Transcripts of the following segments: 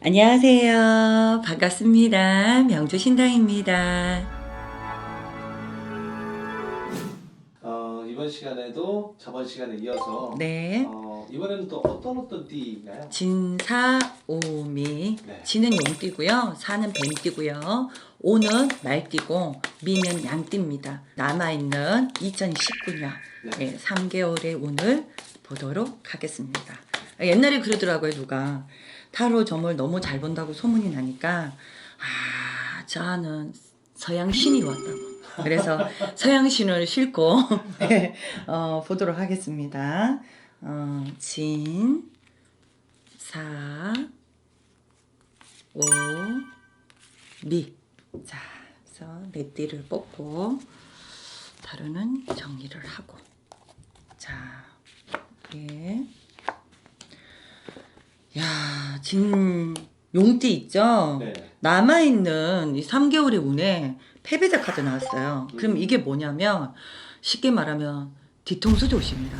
안녕하세요. 반갑습니다. 명주신당입니다. 어, 이번 시간에도 저번 시간에 이어서 네. 어, 이번에는 또 어떤 어떤 띠인가요? 진사 오미. 네. 진은 용띠고요. 사는 뱀띠고요. 오는 말띠고 미는 양띠입니다. 남아있는 2019년 네. 네, 3개월의 운을 보도록 하겠습니다. 옛날에 그러더라고요, 누가. 타로 점을 너무 잘 본다고 소문이 나니까, 아, 저는 서양 신이 왔다고. 그래서 서양 신을 싣고 네, 어, 보도록 하겠습니다. 어, 진, 사, 오, 미. 자, 그래서 네 띠를 뽑고 다루는 정리를 하고. 자, 예. 야, 진 용띠 있죠? 네. 남아있는 이 3개월의 운에 패배자 카드 나왔어요. 그럼 이게 뭐냐면, 쉽게 말하면 뒤통수 조심이라.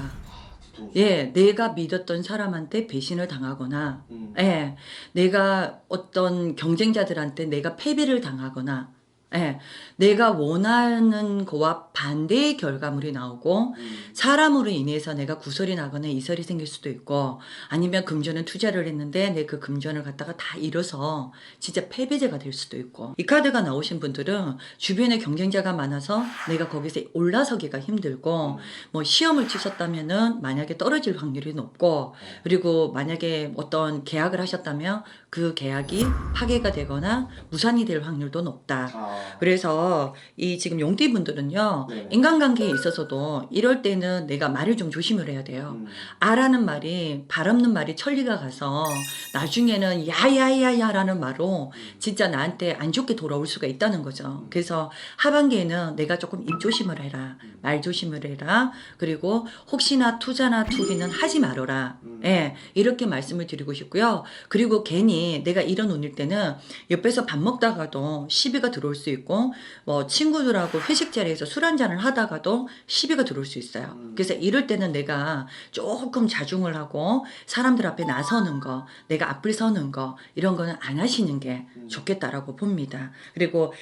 뒤통수. 예, 내가 믿었던 사람한테 배신을 당하거나, 음. 예, 내가 어떤 경쟁자들한테 내가 패배를 당하거나, 예, 내가 원하는 거와 반대의 결과물이 나오고, 음. 사람으로 인해서 내가 구설이 나거나 이설이 생길 수도 있고 아니면 금전은 투자를 했는데 내 그 금전을 갖다가 다 잃어서 진짜 패배자가 될 수도 있고 이 카드가 나오신 분들은 주변에 경쟁자가 많아서 내가 거기서 올라서기가 힘들고 뭐 시험을 치셨다면은 만약에 떨어질 확률이 높고 그리고 만약에 어떤 계약을 하셨다면 그 계약이 파괴가 되거나 무산이 될 확률도 높다. 아. 그래서 이 지금 용띠 분들은요 네. 인간관계에 있어서도 이럴 때는 내가 말을 좀 조심을 해야 돼요. 음. 아라는 말이 발 없는 말이 천리가 가서 나중에는 야야야야라는 말로 진짜 나한테 안 좋게 돌아올 수가 있다는 거죠. 그래서 하반기에는 내가 조금 입 조심을 해라. 말 조심을 해라. 그리고 혹시나 투자나 투기는 하지 말아라. 음. 예, 이렇게 말씀을 드리고 싶고요. 그리고 괜히 내가 이런 운일 때는 옆에서 밥 먹다가도 시비가 들어올 수 있고, 뭐 친구들하고 회식 자리에서 술 한잔을 하다가도 시비가 들어올 수 있어요. 음. 그래서 이럴 때는 내가 조금 자중을 하고 사람들 앞에 나서는 거, 내가 앞을 서는 거, 이런 거는 안 하시는 게 음. 좋겠다라고 봅니다. 그리고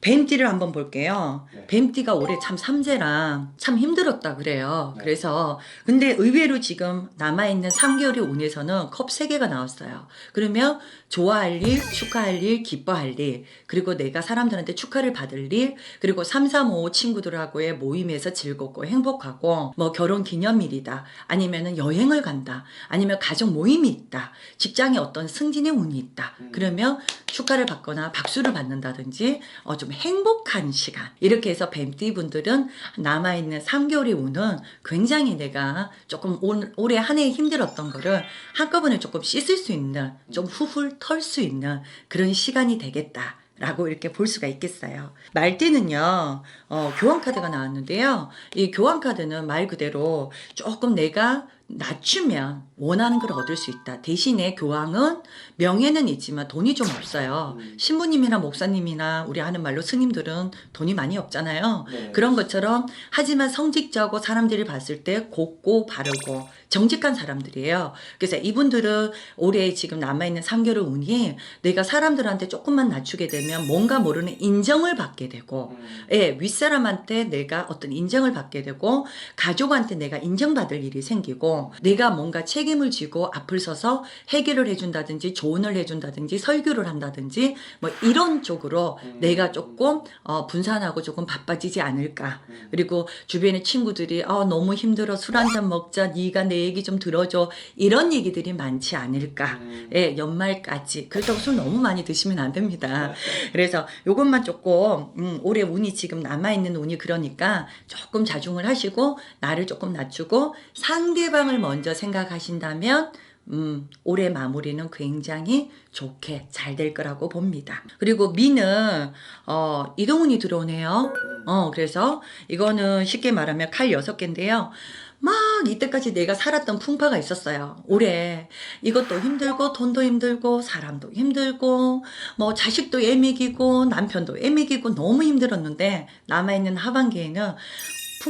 뱀띠를 한번 볼게요. 네. 뱀띠가 올해 참 삼재랑 참 힘들었다 그래요. 네. 그래서 근데 의외로 지금 남아있는 3개월의 운에서는 컵 3개가 나왔어요. 그러면 좋아할 일, 축하할 일, 기뻐할 일, 그리고 내가 사람들한테 축하를 받을 일, 그리고 3, 3, 5 친구들하고의 모임에서 즐겁고 행복하고, 뭐 결혼 기념일이다, 아니면은 여행을 간다, 아니면 가족 모임이 있다, 직장에 어떤 승진의 운이 있다. 음. 그러면 축하를 받거나 박수를 받는다든지, 어, 좀 행복한 시간. 이렇게 해서 뱀띠 분들은 남아있는 3개월의 운은 굉장히 내가 조금 올, 올해 한 해 힘들었던 거를 한꺼번에 조금 씻을 수 있는, 좀 후훌 털 수 있는 그런 시간이 되겠다. 라고 이렇게 볼 수가 있겠어요. 말띠는요, 어, 교환카드가 나왔는데요. 이 교환카드는 말 그대로 조금 내가 낮추면 원하는 걸 얻을 수 있다. 대신에 교황은 명예는 있지만 돈이 좀 없어요. 음. 신부님이나 목사님이나 우리 하는 말로 스님들은 돈이 많이 없잖아요. 네. 그런 것처럼 하지만 성직자고 사람들이 봤을 때 곱고 바르고 정직한 사람들이에요. 그래서 이분들은 올해 지금 남아있는 3개월 운이 내가 사람들한테 조금만 낮추게 되면 뭔가 모르는 인정을 받게 되고 음. 예, 윗사람한테 내가 어떤 인정을 받게 되고 가족한테 내가 인정받을 일이 생기고 내가 뭔가 책임을 지고 앞을 서서 해결을 해준다든지 조언을 해준다든지 설교를 한다든지 뭐 이런 쪽으로 음. 내가 조금 어, 분산하고 조금 바빠지지 않을까 음. 그리고 주변의 친구들이 아 너무 힘들어 술 한잔 먹자 네가 내 얘기 좀 들어줘 이런 얘기들이 많지 않을까 음. 예, 연말까지 그렇다고 술 너무 많이 드시면 안 됩니다. 그래서 요것만 조금 음, 올해 운이 지금 남아 있는 운이 그러니까 조금 자중을 하시고 나를 조금 낮추고 상대방을 먼저 생각하신다면 음, 올해 마무리는 굉장히 좋게 잘 될 거라고 봅니다. 그리고 미는 어, 이동운이 들어오네요. 어, 그래서 이거는 쉽게 말하면 칼 여섯 개인데요. 막 이때까지 내가 살았던 풍파가 있었어요. 올해 이것도 힘들고 돈도 힘들고 사람도 힘들고 뭐 자식도 애먹이고 남편도 애먹이고 너무 힘들었는데 남아있는 하반기에는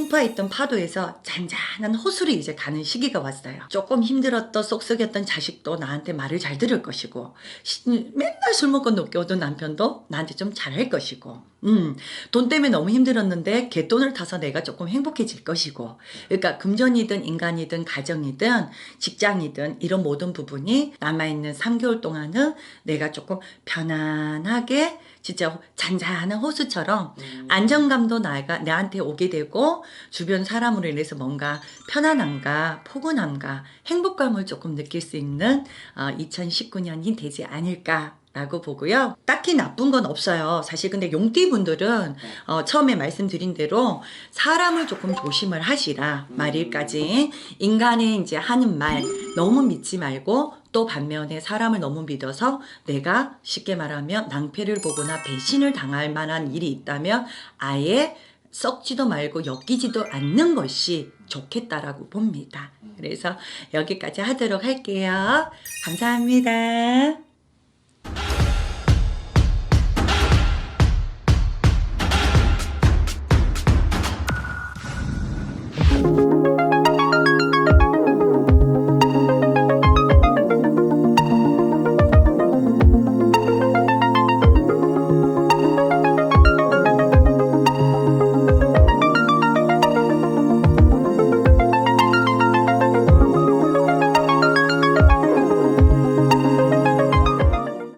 풍파했던 파도에서 잔잔한 호수로 이제 가는 시기가 왔어요. 조금 힘들었던 쏙쏙했던 자식도 나한테 말을 잘 들을 것이고 시- 맨날 술 먹고 늦게 오던 남편도 나한테 좀 잘할 것이고 음, 돈 때문에 너무 힘들었는데 개돈을 타서 내가 조금 행복해질 것이고 그러니까 금전이든 인간이든 가정이든 직장이든 이런 모든 부분이 남아있는 3개월 동안은 내가 조금 편안하게 진짜 잔잔한 호수처럼 음. 안정감도 나가 나한테 오게 되고 주변 사람으로 인해서 뭔가 편안함과 포근함과 행복감을 조금 느낄 수 있는 어, 2019년이 되지 않을까 라고 보고요. 딱히 나쁜 건 없어요. 사실 근데 용띠 분들은 어, 처음에 말씀드린 대로 사람을 조금 조심을 하시라 말일까지 인간의 이제 하는 말 너무 믿지 말고 또 반면에 사람을 너무 믿어서 내가 쉽게 말하면 낭패를 보거나 배신을 당할 만한 일이 있다면 아예 썩지도 말고 엮이지도 않는 것이 좋겠다라고 봅니다. 그래서 여기까지 하도록 할게요. 감사합니다.